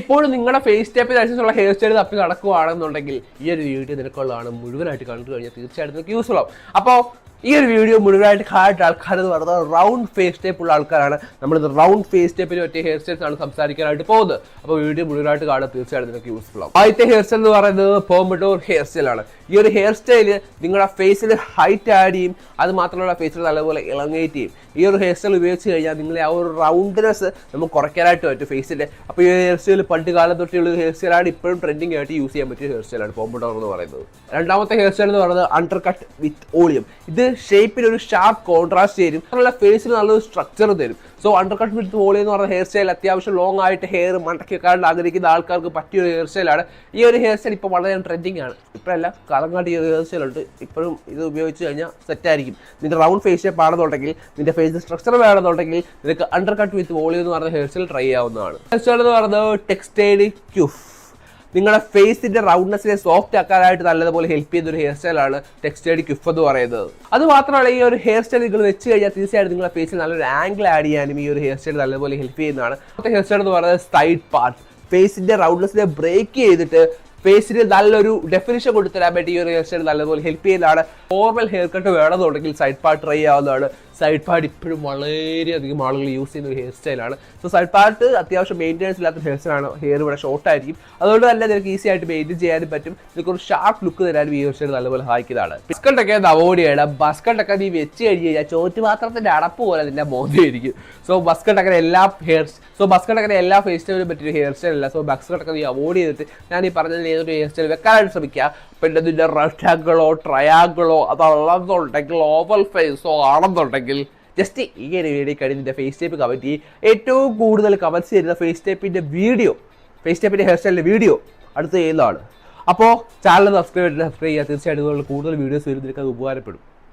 ഇപ്പോഴും നിങ്ങളുടെ face type അനുസരിച്ചുള്ള ഹെയർ സ്റ്റൈൽ തപ്പി നടക്കുകയാണെന്നുണ്ടെങ്കിൽ ഈ ഒരു വീഡിയോ നിനക്കുള്ളതാണ് മുഴുവനായിട്ട് കണ്ടു കഴിഞ്ഞാൽ തീർച്ചയായിട്ടും യൂസ്ഫുൾ ആവും. അപ്പോൾ ഈ ഒരു വീഡിയോ മുഴുവനായിട്ട് കാണേണ്ട ആൾക്കാർ എന്ന് പറയുന്നത് റൗണ്ട് ഫേസ് ടൈപ്പ് ഉള്ള ആൾക്കാരാണ്. നമ്മൾ റൗണ്ട് ഫേസ് ടൈപ്പിന് പറ്റിയ ഹെയർ സ്റ്റൈൽസ് ആണ് സംസാരിക്കാനായിട്ട് പോകുന്നത്. അപ്പോൾ വീഡിയോ മുഴുവനായിട്ട് കാണാൻ തീർച്ചയായിട്ടും നിങ്ങൾക്ക് യൂസ്ഫുൾ ആവും. ആദ്യത്തെ ഹെയർ സ്റ്റൈൽ എന്ന് പറയുന്നത് പോമഡോർ ഹെയർ സ്റ്റൈൽ ആണ്. ഈ ഒരു ഹെയർ സ്റ്റൈൽ നിങ്ങളുടെ ഫേസിൽ ഹൈറ്റ് ആഡ് ചെയ്യും. അത് മാത്രമല്ല ഫേസിൽ നല്ലപോലെ ഇളങ്ങേറ്റ് ചെയ്യും. ഈ ഒരു ഹെയർ സ്റ്റൈൽ ഉപയോഗിച്ച് കഴിഞ്ഞാൽ നിങ്ങളെ ആ ഒരു റൗണ്ട്നെസ് നമുക്ക് കുറയ്ക്കാനായിട്ട് പറ്റും ഫേസിന്റെ അപ്പോൾ ഈ ഹെയർ സ്റ്റൈൽ പണ്ട് കാലം തൊട്ടുള്ള ഹെയർ സ്റ്റൈലാണ് ഇപ്പോഴും ട്രെൻഡിങ് ആയിട്ട് യൂസ് ചെയ്യാൻ പറ്റിയ ഹെയർ സ്റ്റൈലാണ് പോംബഡോർ എന്ന് പറയുന്നത്. രണ്ടാമത്തെ ഹെയർ സ്റ്റൈൽ എന്ന് പറയുന്നത് അണ്ടർ കട്ട് വിത്ത് ഓളിയം ഇത് ഷേപ്പിൽ ഒരു ഷാർപ്പ് കോൺട്രാസ്റ്റ് തരും. നല്ല ഫേസിൽ നല്ലൊരു സ്ട്രക്ചർ തരും. So under cut with volley എന്ന് പറഞ്ഞ ഹെയർ സ്റ്റൈൽ അത്യാവശ്യം ലോങ് ആയിട്ട് ഹെയർ മണ്ടക്കി വെക്കാണ്ട് ആഗ്രഹിക്കുന്ന ആൾക്കാർക്ക് പറ്റിയ ഒരു ഹെയർ സ്റ്റൈലാണ് ഈ ഒരു ഹെയർ സ്റ്റൈൽ ഇപ്പോൾ വളരെ ട്രെൻഡിങ് ആണ്. ഇപ്പോഴല്ല കാലങ്ങാട്ട് ഈ ഒരു ഹെയർ സ്റ്റൈൽ ഉണ്ട്. ഇപ്പോഴും ഇത് ഉപയോഗിച്ച് കഴിഞ്ഞാൽ സെറ്റ് ആയിരിക്കും. നിന്റെ റൗണ്ട് ഫേസ് ഷേപ്പ് ആണെന്നുണ്ടെങ്കിൽ നിന്റെ ഫേസ് സ്ട്രക്ചർ വേണമെന്നുണ്ടെങ്കിൽ നിനക്ക് അണ്ടർ കട്ട് വിത്ത് വോളി എന്ന് പറഞ്ഞ ഹെയർ സ്റ്റൈൽ ട്രൈ ആവുന്നതാണ് ഹെയർ സ്റ്റൈൽ എന്ന് പറയുന്നത് ടെക്സ്റ്റൈൽ ക്യൂഫ് നിങ്ങളുടെ ഫേസിന്റെ റൗണ്ട്നെസ്സിനെ സോഫ്റ്റ് ആക്കാനായിട്ട് നല്ലതുപോലെ ഹെൽപ്പ് ചെയ്യുന്ന ഒരു ഹെയർ സ്റ്റൈലാണ് ടെക്സ്റ്റൈഡ് ക്യുഫ് എന്ന് പറയുന്നത്. അത് മാത്രമല്ല ഈ ഒരു ഹെയർ സ്റ്റൈൽ നിങ്ങൾ വെച്ച് കഴിഞ്ഞാൽ തീർച്ചയായിട്ടും നിങ്ങളുടെ ഫേസിൽ നല്ലൊരു ആംഗിൾ ആഡ് ചെയ്യാനും ഈ ഒരു ഹെയർ സ്റ്റൈൽ നല്ലപോലെ ഹെൽപ്പ് ചെയ്യുന്നതാണ്. അടുത്ത ഹെയർ സ്റ്റൈൽ എന്ന് പറയുന്നത് സൈഡ് പാർട്ട് ഫേസിന്റെ റൗണ്ട്നെസ്സിനെ ബ്രേക്ക് ചെയ്തിട്ട് ഫേസിന് നല്ലൊരു ഡെഫിനിഷൻ കൊടുത്തരാൻ വേണ്ടി ഈ ഒരു ഹെയർ സ്റ്റൈൽ നല്ലപോലെ ഹെൽപ്പ് ചെയ്യുന്നതാണ്. നോർമൽ ഹെയർ കട്ട് വേണമെന്നുണ്ടെങ്കിൽ സൈഡ് പാർട്ട് ട്രൈ ചെയ്യാവുന്നതാണ്. സൈഡ് പാർട്ട് ഇപ്പോഴും വളരെയധികം ആളുകൾ യൂസ് ചെയ്യുന്ന ഒരു ഹെയർ സ്റ്റൈലാണ് സോ സൈഡ് പാർട്ട് അത്യാവശ്യം മെയിന്റെനൻസ് ഇല്ലാത്ത ഹെയർ സ്റ്റൈലാണ് ഹെയർ ഇവിടെ ഷോർട്ട് ആയിരിക്കും. അതുകൊണ്ട് തന്നെ നിങ്ങൾക്ക് ഈസി ആയിട്ട് മെയിന്റെയിൻ ചെയ്യാനും പറ്റും. നിങ്ങൾക്ക് ഒരു ഷാർപ്പ് ലുക്ക് തരാനും ഈ ഹെയർ സ്റ്റൈൽ നല്ലപോലെ സഹായിക്കുന്നതാണ്. ബിസ്ക്കട്ടൊക്കെ ഒന്ന് അവോയ്ഡ് ചെയ്യണം ബസ്കട്ടൊക്കെ നീ വെച്ച് കഴിഞ്ഞ് കഴിഞ്ഞാൽ ചോറ്റുപാത്രത്തിന്റെ അടപ്പ് പോലെ നിന്റെ മോന്തിയായിരിക്കും സോ ബസ്ക്കട്ടൊക്കെ എല്ലാ ഹെയർ സോ ബസ്ക്കട്ടൊക്കെ എല്ലാ ഫേസ് സ്റ്റൈലും പറ്റിയ ഹെയർ സ്റ്റൈൽ അല്ല. സോ ബസ്കണ്ടൊക്കെ നീ അവോയ്ഡ് ചെയ്തിട്ട് ഞാൻ ഈ പറഞ്ഞതിൽ ഏതൊരു ഹെയർ സ്റ്റൈൽ വെക്കാനായിട്ട് ശ്രമിക്കുക പിന്നെ നിന്റെ റെക്ടാങ്കിളോ ട്രയാങ്കിളോ അതല്ലെന്നുണ്ടെങ്കിൽ ഓവൽ ഫേസോ ആണെന്നുണ്ടെങ്കിൽ ജസ്റ്റ് ഈ ഒരു വീഡിയോ കഴിഞ്ഞ് എന്റെ ഫേസ് ടൈപ്പ് കമന്റ് ഏറ്റവും കൂടുതൽ കമന്റ്സ് ചെയ്യുന്ന ഫേസ് ടൈപ്പിന്റെ വീഡിയോ ഫേസ് ടൈപ്പിന്റെ ഹെയർ സ്റ്റൈലിന്റെ വീഡിയോ അടുത്ത് ചെയ്യുന്നതാണ്. അപ്പോൾ ചാനൽ സബ്സ്ക്രൈബ് സബ്സ്ക്രൈബ് ചെയ്യുക. തീർച്ചയായിട്ടും കൂടുതൽ വീഡിയോസ് വരുന്നതിലേക്ക് അത് ഉപകാരപ്പെടും.